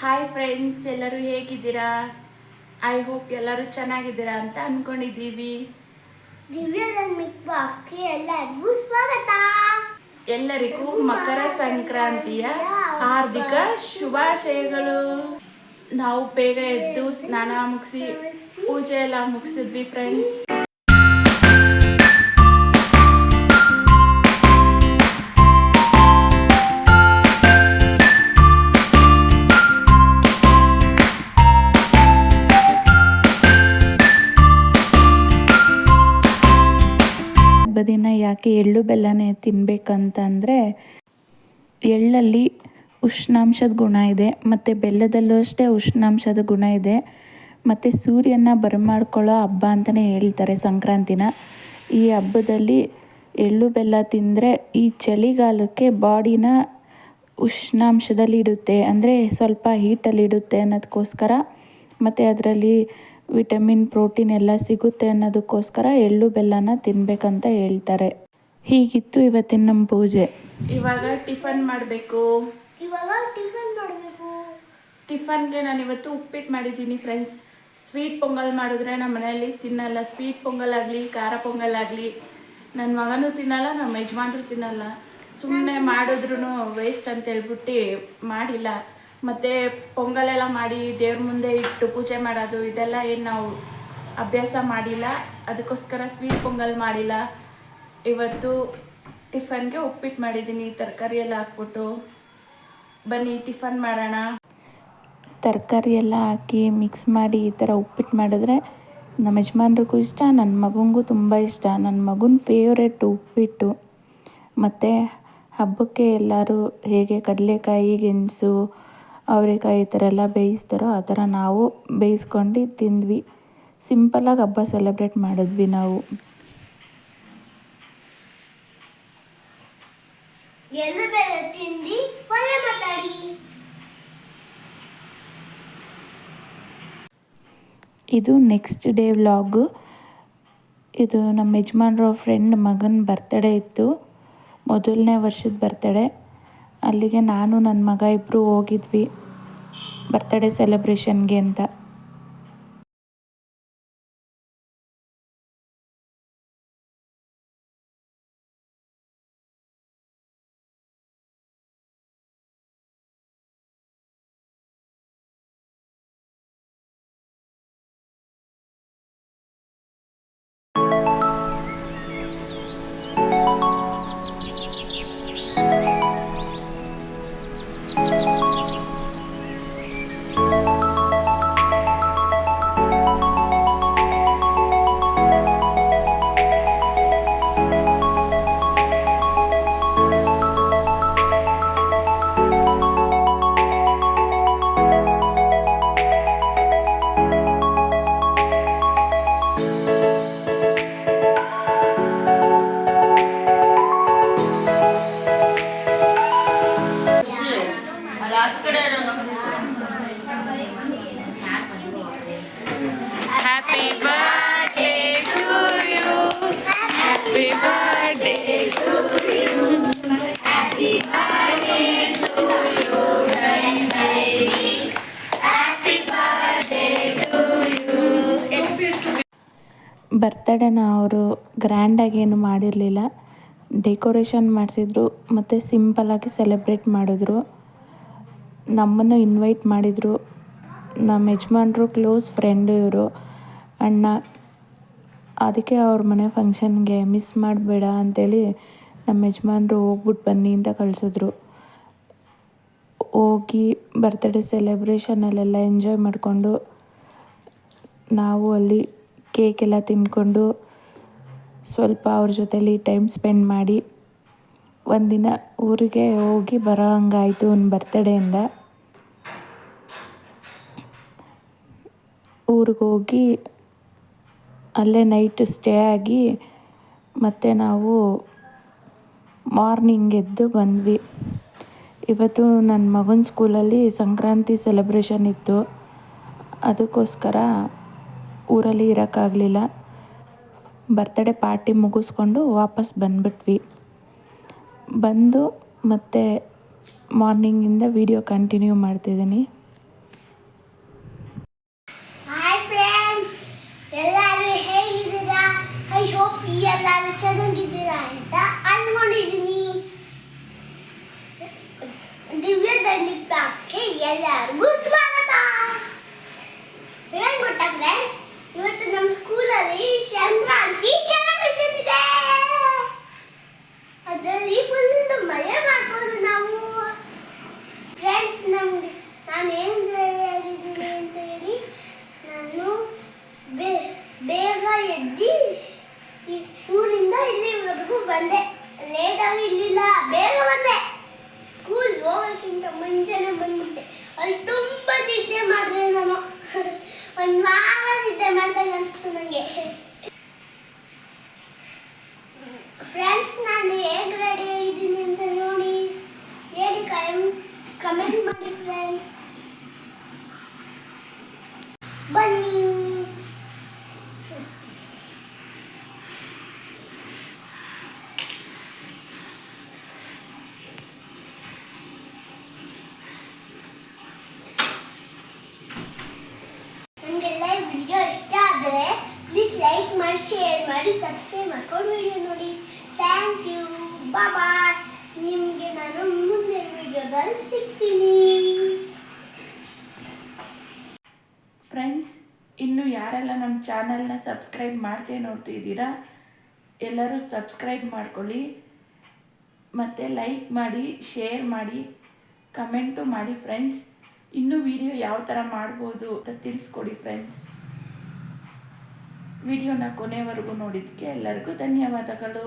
Hi friends ಎಲ್ಲರೂ ಹೇಗಿದ್ದೀರಾ? I hope ಎಲ್ಲರೂ ಚೆನ್ನಾಗಿದ್ದೀರಾ ಅಂತ ಅನ್ಕೊಂಡಿದ್ದೀವಿ. ಎಲ್ಲರಿಗೂ ಮಕರ ಸಂಕ್ರಾಂತಿಯ ಹಾರ್ದಿಕ ಶುಭಾಶಯಗಳು. ನಾವು ಬೇಗ ಎದ್ದು ಸ್ನಾನ ಮುಗಿಸಿ ಪೂಜೆ ಎಲ್ಲ ಮುಗಿಸಿದ್ವಿ ಫ್ರೆಂಡ್ಸ್ ಯಾಕೆ ಎಳ್ಳು ಬೆಲ್ಲನೇ ತಿನ್ನಬೇಕಂತಂದರೆ ಎಳ್ಳಲ್ಲಿ ಉಷ್ಣಾಂಶದ ಗುಣ ಇದೆ, ಮತ್ತು ಬೆಲ್ಲದಲ್ಲೂ ಅಷ್ಟೇ ಉಷ್ಣಾಂಶದ ಗುಣ ಇದೆ, ಮತ್ತು ಸೂರ್ಯನ ಬರಮಾಡ್ಕೊಳ್ಳೋ ಹಬ್ಬ ಅಂತಲೇ ಹೇಳ್ತಾರೆ ಸಂಕ್ರಾಂತಿನ. ಈ ಹಬ್ಬದಲ್ಲಿ ಎಳ್ಳು ಬೆಲ್ಲ ತಿಂದರೆ ಈ ಚಳಿಗಾಲಕ್ಕೆ ಬಾಡಿನ ಉಷ್ಣಾಂಶದಲ್ಲಿ ಇಡುತ್ತೆ, ಅಂದರೆ ಸ್ವಲ್ಪ ಹೀಟಲ್ಲಿ ಇಡುತ್ತೆ ಅನ್ನೋದಕ್ಕೋಸ್ಕರ ಮತ್ತು ಅದರಲ್ಲಿ ವಿಟಮಿನ್, ಪ್ರೋಟೀನ್ ಎಲ್ಲ ಸಿಗುತ್ತೆ ಅನ್ನೋದಕ್ಕೋಸ್ಕರ ಎಳ್ಳು ಬೆಲ್ಲನ ತಿನ್ನಬೇಕಂತ ಹೇಳ್ತಾರೆ. ಹೀಗಿತ್ತು ಇವತ್ತಿನ ನಮ್ಮ ಪೂಜೆ. ಇವಾಗ ಟಿಫನ್ ಮಾಡಬೇಕು. ಇವಾಗ ಟಿಫನ್ ಮಾಡಬೇಕು. ಟಿಫನ್ಗೆ ನಾನು ಇವತ್ತು ಉಪ್ಪಿಟ್ಟು ಮಾಡಿದ್ದೀನಿ ಫ್ರೆಂಡ್ಸ್ ಸ್ವೀಟ್ ಪೊಂಗಲ್ ಮಾಡಿದ್ರೆ ನಮ್ಮ ಮನೆಯಲ್ಲಿ ತಿನ್ನಲ್ಲ. ಸ್ವೀಟ್ ಪೊಂಗಲ್ ಆಗಲಿ ಖಾರ ಪೊಂಗಲ್ ಆಗಲಿ ನನ್ನ ಮಗನೂ ತಿನ್ನಲ್ಲ ನಮ್ಮ ಯಜಮಾನ್ರು ತಿನ್ನಲ್ಲ. ಸುಮ್ಮನೆ ಮಾಡಿದ್ರು ವೇಸ್ಟ್ ಅಂತ ಹೇಳ್ಬಿಟ್ಟು ಮಾಡಿಲ್ಲ. ಮತ್ತು ಪೊಂಗಲೆಲ್ಲ ಮಾಡಿ ದೇವ್ರ ಮುಂದೆ ಇಟ್ಟು ಪೂಜೆ ಮಾಡೋದು ಇದೆಲ್ಲ ಏನು ನಾವು ಅಭ್ಯಾಸ ಮಾಡಿಲ್ಲ. ಅದಕ್ಕೋಸ್ಕರ ಸ್ವೀಟ್ ಪೊಂಗಲ್ ಮಾಡಿಲ್ಲ. ಇವತ್ತು ಟಿಫನ್ಗೆ ಉಪ್ಪಿಟ್ಟು ಮಾಡಿದ್ದೀನಿ. ತರಕಾರಿ ಎಲ್ಲ ಹಾಕ್ಬಿಟ್ಟು. ಬನ್ನಿ, ಟಿಫನ್ ಮಾಡೋಣ. ತರಕಾರಿ ಎಲ್ಲ ಹಾಕಿ ಮಿಕ್ಸ್ ಮಾಡಿ ಈ ಥರ ಉಪ್ಪಿಟ್ಟು ಮಾಡಿದ್ರೆ ನಮ್ಮ ಯಜಮಾನ್ರಿಗೂ ಇಷ್ಟ, ನನ್ನ ಮಗನಿಗೂ ತುಂಬ ಇಷ್ಟ. ನನ್ನ ಮಗನ ಫೇವ್ರೆಟ್ ಉಪ್ಪಿಟ್ಟು. ಮತ್ತು ಹಬ್ಬಕ್ಕೆ ಎಲ್ಲರೂ ಹೇಗೆ ಕಡಲೆಕಾಯಿ, ಗೆಣಸು, ಅವರೆಕಾಯಿ ಈ ಥರ ಎಲ್ಲ ಬೇಯಿಸ್ತಾರೋ ಆ ಥರ ನಾವು ಬೇಯಿಸ್ಕೊಂಡು ತಿಂದ್ವಿ. ಸಿಂಪಲಾಗಿ ಹಬ್ಬ ಸೆಲೆಬ್ರೇಟ್ ಮಾಡಿದ್ವಿ ನಾವು. ತಿಂದು ಒಳ್ಳೆ ಮಾತಾಡಿ. ಇದು ನೆಕ್ಸ್ಟ್ ಡೇ ವ್ಲಾಗು ಇದು ನಮ್ಮ ಯಜಮಾನ್ರ ಫ್ರೆಂಡ್ ಮಗನ ಬರ್ತಡೇ ಇತ್ತು. ಮೊದಲನೇ ವರ್ಷದ ಬರ್ತಡೇ ಅಲ್ಲಿಗೆ ನಾನು ನನ್ನ ಮಗ ಇಬ್ಬರು ಹೋಗಿದ್ವಿ. ಬರ್ತಡೇ ಸೆಲೆಬ್ರೇಷನ್ಗೆ ಅಂತ. ಬರ್ತಡೇನ ಅವರು ಗ್ರ್ಯಾಂಡಾಗಿ ಏನು ಮಾಡಿರಲಿಲ್ಲ. ಡೆಕೋರೇಷನ್ ಮಾಡಿಸಿದ್ರು, ಮತ್ತು ಸಿಂಪಲಾಗಿ ಸೆಲೆಬ್ರೇಟ್ ಮಾಡಿದ್ರು. ನಮ್ಮನ್ನು ಇನ್ವೈಟ್ ಮಾಡಿದರು. ನಮ್ಮ ಯಜಮಾನ್ರು ಕ್ಲೋಸ್ ಫ್ರೆಂಡು ಇವರು, ಅಣ್ಣ. ಅದಕ್ಕೆ ಅವ್ರ ಮನೆ ಫಂಕ್ಷನ್ಗೆ ಮಿಸ್ ಮಾಡಬೇಡ ಅಂಥೇಳಿ ನಮ್ಮ ಯಜಮಾನ್ರು ಹೋಗ್ಬಿಟ್ಟು ಬನ್ನಿ ಅಂತ ಕಳಿಸಿದ್ರು. ಹೋಗಿ ಬರ್ತ್ಡೇ ಸೆಲೆಬ್ರೇಷನಲ್ಲೆಲ್ಲ ಎಂಜಾಯ್ ಮಾಡಿಕೊಂಡು ನಾವು ಅಲ್ಲಿ ಕೇಕ್ ಎಲ್ಲ ತಿಂದ್ಕೊಂಡು ಸ್ವಲ್ಪ ಅವ್ರ ಜೊತೆಲಿ ಟೈಮ್ ಸ್ಪೆಂಡ್ ಮಾಡಿ ಒಂದಿನ ಊರಿಗೆ ಹೋಗಿ ಬರೋ ಹಂಗಾಯಿತು ಒಂದು ಬರ್ತಡೇಯಿಂದ ಊರಿಗೆ ಹೋಗಿ ಅಲ್ಲೇ ನೈಟ್ ಸ್ಟೇ ಆಗಿ ಮತ್ತೆ ನಾವು ಮಾರ್ನಿಂಗ್ ಎದ್ದು ಬಂದ್ವಿ. ಇವತ್ತು ನನ್ನ ಮಗನ ಸ್ಕೂಲಲ್ಲಿ ಸಂಕ್ರಾಂತಿ ಸೆಲೆಬ್ರೇಷನ್ ಇತ್ತು. ಅದಕ್ಕೋಸ್ಕರ ಊರಲ್ಲಿ ಇರೋಕ್ಕಾಗಲಿಲ್ಲ. ಬರ್ತಡೇ ಪಾರ್ಟಿ ಮುಗಿಸ್ಕೊಂಡು ವಾಪಸ್ ಬಂದ್ಬಿಟ್ವಿ. ಬಂದು ಮತ್ತೆ ಮಾರ್ನಿಂಗಿಂದ ವಿಡಿಯೋ ಕಂಟಿನ್ಯೂ ಮಾಡ್ತಿದ್ದೀನಿ ಹಾಯ್ ಫ್ರೆಂಡ್ಸ್ ಎಲ್ಲರೂ ಹೇಗಿದ್ದೀರಾ ಐ ಹೋಪ್ ಎಲ್ಲರೂ ಚೆನ್ನಾಗಿದ್ದೀರಾ ಅಂತ ಅನ್ಕೊಂಡಿದ್ದೀನಿ ದಿವ್ಯ ದಂಡಿ ಕ್ಲಾಸ್ಗೆ ಎಲ್ಲರಿಗೂ ಸ್ವಾಗತ ಏನ್ ಗೊತ್ತಾ ಫ್ರೆಂಡ್ಸ್ ಇವತ್ತು ನಮ್ಮ ಸ್ಕೂಲಲ್ಲಿ ಸಂಕ್ರಾಂತಿ ಸೆಲೆಬ್ರೇಷನ್ ಇದೆ ಅದರಲ್ಲಿ ಫುಲ್ ಮಳೆ ಮಾಡ್ಬೋದು ನಾವು ಫ್ರೆಂಡ್ಸ್ ನಮ್ಗೆ ನಾನು ಏನು ಆಗಿದ್ದೀನಿ ಅಂತ ಹೇಳಿ ನಾನು ಬೇ ಬೇಗ ಎದ್ದು ಈ ಊರಿಂದ ಇಲ್ಲಿವರೆಗೂ ಬಂದೆ ಲೇಟಾಗಿ ಇಲ್ಲಿಲ್ಲ ಬೇಗ ಬಂದೆ ಸ್ಕೂಲ್ ಹೋಗೋಕ್ಕಿಂತ ಮುಂಚೆನೆ ಬಂದ್ಬಿಟ್ಟೆ ಅಲ್ಲಿ ತುಂಬ ನಿದ್ದೆ ಮಾಡಿದೆ ನಾನು ಒಂದು ವಾರ ನಿದ್ದೆ ಮಾಡ್ದಂಗೆ ಅನಿಸ್ತು ನನಗೆ ಫ್ರೆಂಡ್ಸ್ ನಾನು ಹೇಗೆ ರೆಡಿ ಆಗಿದ್ದೀನಿ ಅಂತ ನೋಡಿ ಹೇಳಿ ಕಮೆಂಟ್ ಮಾಡಿ ಫ್ರೆಂಡ್ಸ್ ಬನ್ನಿ ನಿಮಗೆಲ್ಲ ವಿಡಿಯೋ ಇಷ್ಟ ಆದರೆ ಪ್ಲೀಸ್ ಲೈಕ್ ಮಾಡಿ ಶೇರ್ ಮಾಡಿ ಸಬ್ಸ್ಕ್ರೈಬ್ ಮಾಡ್ಕೊಂಡು ನೋಡಿ. ಥ್ಯಾಂಕ್ ಯು ಬಾಯ್ ನಿಮಗೆ ನಾನು ಮುಂದೆ ವಿಡಿಯೋದಲ್ಲಿ ಸಿಗ್ತೀನಿ. ಫ್ರೆಂಡ್ಸ್ ಇನ್ನು ಯಾರೆಲ್ಲ ನಮ್ಮ ಚಾನಲ್ನ ಸಬ್ಸ್ಕ್ರೈಬ್ ಮಾಡ್ತೇ ನೋಡ್ತಿದ್ದೀರಾ, ಎಲ್ಲರೂ ಸಬ್ಸ್ಕ್ರೈಬ್ ಮಾಡ್ಕೊಳ್ಳಿ. ಮತ್ತು ಲೈಕ್ ಮಾಡಿ, ಶೇರ್ ಮಾಡಿ, ಕಮೆಂಟು ಮಾಡಿ ಫ್ರೆಂಡ್ಸ್ ಇನ್ನೂ ವಿಡಿಯೋ ಯಾವ ಥರ ಮಾಡ್ಬೋದು ಅಂತ ತಿಳಿಸ್ಕೊಡಿ ಫ್ರೆಂಡ್ಸ್ ವಿಡಿಯೋನ ಕೊನೆವರೆಗೂ ನೋಡಿದ್ದಕ್ಕೆ ಎಲ್ಲರಿಗೂ ಧನ್ಯವಾದಗಳು.